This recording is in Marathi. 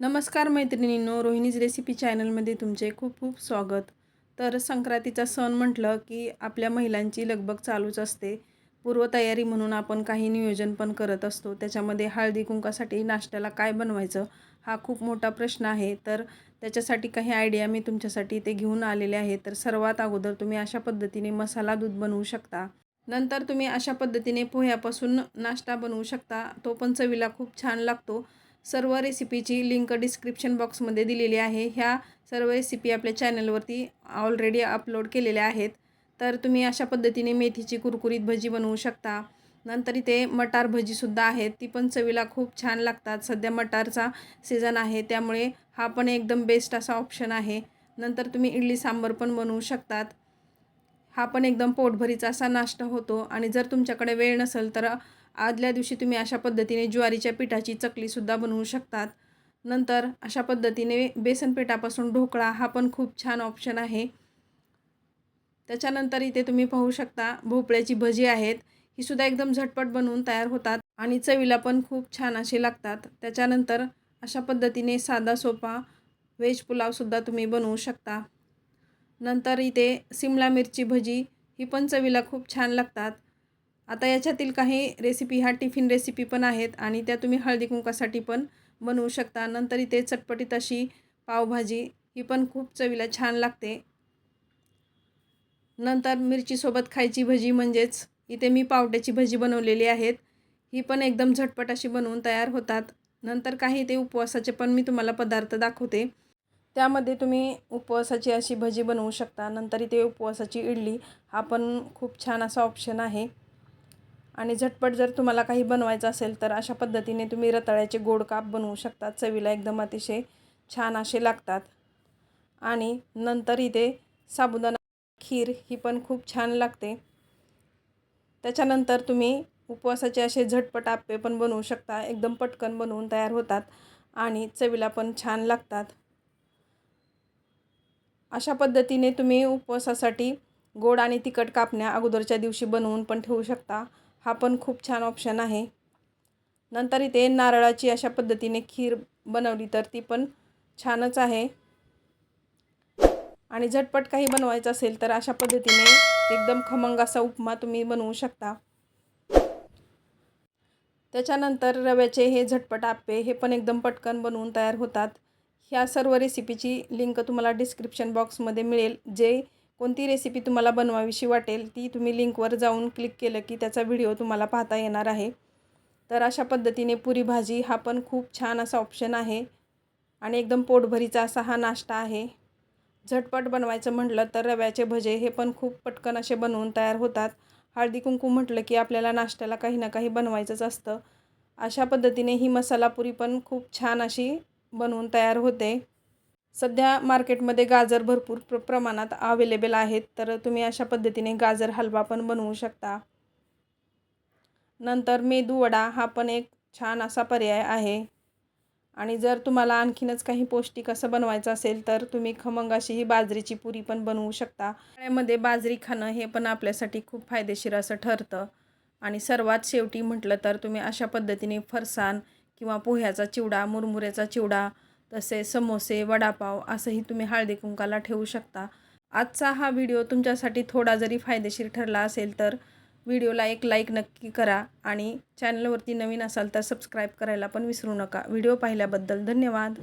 नमस्कार मैत्रिणींनो रोहिणीज रेसिपी चॅनलमध्ये तुमचे खूप खूप स्वागत. तर संक्रांतीचा सण म्हटलं की आपल्या महिलांची लगबग चालूच असते. पूर्वतयारी म्हणून आपण काही नियोजन पण करत असतो. त्याच्यामध्ये हळदी कुंकासाठी नाश्त्याला काय बनवायचं हा खूप मोठा प्रश्न आहे. तर त्याच्यासाठी काही आयडिया मी तुमच्यासाठी ते घेऊन आलेले आहे. तर सर्वात अगोदर तुम्ही अशा पद्धतीने मसाला दूध बनवू शकता. नंतर तुम्ही अशा पद्धतीने पोह्यापासून नाश्ता बनवू शकता. तो पण चवीला खूप छान लागतो. सर्व रेसिपीची लिंक डिस्क्रिप्शन बॉक्समध्ये दिलेली आहे. ह्या सर्व रेसिपी आपल्या चॅनलवरती ऑलरेडी अपलोड केलेल्या आहेत. तर तुम्ही अशा पद्धतीने मेथीची कुरकुरीत भजी बनवू शकता. नंतर इथे मटार भजीसुद्धा आहेत. ती पण चवीला खूप छान लागतात. सध्या मटारचा सीझन आहे. त्यामुळे हा पण एकदम बेस्ट असा ऑप्शन आहे. नंतर तुम्ही इडली सांबर पण बनवू शकतात. हा पण एकदम पोटभरीचा असा नाश्ता होतो. आणि जर तुमच्याकडे वेळ नसेल तर आदल्या दिवशी तुम्ही अशा पद्धतीने ज्वारीच्या पिठाची चकलीसुद्धा बनवू शकतात. नंतर अशा पद्धतीने बेसन पिठापासून ढोकळा हा पण खूप छान ऑप्शन आहे. त्याच्यानंतर इथे तुम्ही पाहू शकता भोपळ्याची भजी आहेत. ही सुद्धा एकदम झटपट बनवून तयार होतात आणि चवीला पण खूप छान असे लागतात. त्याच्यानंतर अशा पद्धतीने साधा सोपा व्हेज पुलावसुद्धा तुम्ही बनवू शकता. नंतर इथे सिमला मिरची भजी ही पण चवीला खूप छान लागतात. आता याच्यातील काही रेसिपी ह्या टिफिन रेसिपी पण आहेत आणि त्या तुम्ही हळदी कुंकासाठी पण बनवू शकता. नंतर इथे चटपटीत अशी पावभाजी ही पण खूप चवीला छान लागते. नंतर मिरचीसोबत खायची भजी म्हणजेच इथे मी पावट्याची भजी बनवलेली आहेत. ही पण एकदम झटपट अशी बनवून तयार होतात. नंतर काही ते उपवासाचे पण मी तुम्हाला पदार्थ दाखवते. त्यामध्ये तुम्ही उपवासाची अशी भजी बनवू शकता. नंतर इथे उपवासाची इडली हा पण खूप छान असा ऑप्शन आहे. आणि झटपट जर तुम्हाला काही बनवायचं असेल तर अशा पद्धतीने तुम्ही रताळ्याचे गोड काप बनवू शकता चवीला एकदम अतिशय छान असे लागतात. आणि नंतर इथे साबुदाणा खीर ही पण खूप छान लागते. त्याच्यानंतर तुम्ही उपवासाचे असे झटपट आप्पे पण बनवू शकता. एकदम पटकन बनवून तयार होतात आणि चवीला पण छान लागतात. अशा पद्धतीने तुम्ही उपवासासाठी गोड आणि तिखट कापण्या अगोदरच्या दिवशी बनवून पण ठेवू शकता. हा पण खूप छान ऑप्शन आहे. नंतर इथे नारळाची अशा पद्धतीने खीर बनवली तर ती पण छानच आहे. आणि झटपट काही बनवायचं असेल तर अशा पद्धतीने एकदम खमंग असा उपमा तुम्ही बनवू शकता. त्याच्यानंतर रव्याचे हे झटपट आप्पे हे पण एकदम पटकन बनवून तयार होतात. ह्या सर्व रेसिपीची लिंक तुम्हाला डिस्क्रिप्शन बॉक्समध्ये मिळेल जे कोणती रेसिपी तुम्हाला बनवावीशी वाटेल ती तुम्ही लिंकवर जाऊन क्लिक केलं की त्याचा व्हिडिओ तुम्हाला पाहता येणार आहे. तर अशा पद्धतीने पुरी भाजी हा पण खूप छान असा ऑप्शन आहे. आणि एकदम पोटभरीचा असा हा नाश्ता आहे. झटपट बनवायचं म्हटलं तर रव्याचे भजे हे पण खूप पटकन असे बनवून तयार होतात. हळदी कुंकू म्हटलं की आपल्याला नाश्त्याला काही ना काही बनवायचंच असतं. अशा पद्धतीने ही मसाला पुरी पण खूप छान अशी बनवून तयार होते. सध्या मार्केटमध्ये गाजर भरपूर प्र प्रमाणात अवेलेबल आहेत. तर तुम्ही अशा पद्धतीने गाजर हलवा पण बनवू शकता. नंतर मेदू वडा हा पण एक छान असा पर्याय आहे. आणि जर तुम्हाला आणखीनच काही पौष्टिक असं बनवायचं असेल तर तुम्ही खमंग अशी ही बाजरीची पुरी पण बनवू शकता. त्यामध्ये बाजरी खाणं हे पण आपल्यासाठी खूप फायदेशीर असं ठरतं. आणि सर्वात शेवटी म्हटलं तर तुम्ही अशा पद्धतीने फरसाण किंवा पोह्याचा चिवडा मुरमुऱ्याचा चिवडा तसे समोसे वडापाव असंही तुम्ही हळदी कुंकाला ठेवू शकता. आजचा हा व्हिडिओ तुमच्यासाठी थोडा जरी फायदेशीर ठरला असेल तर व्हिडिओला एक लाईक नक्की करा आणि चॅनलवरती नवीन असाल तर सबस्क्राईब करायला पण विसरू नका. व्हिडिओ पाहिल्याबद्दल धन्यवाद.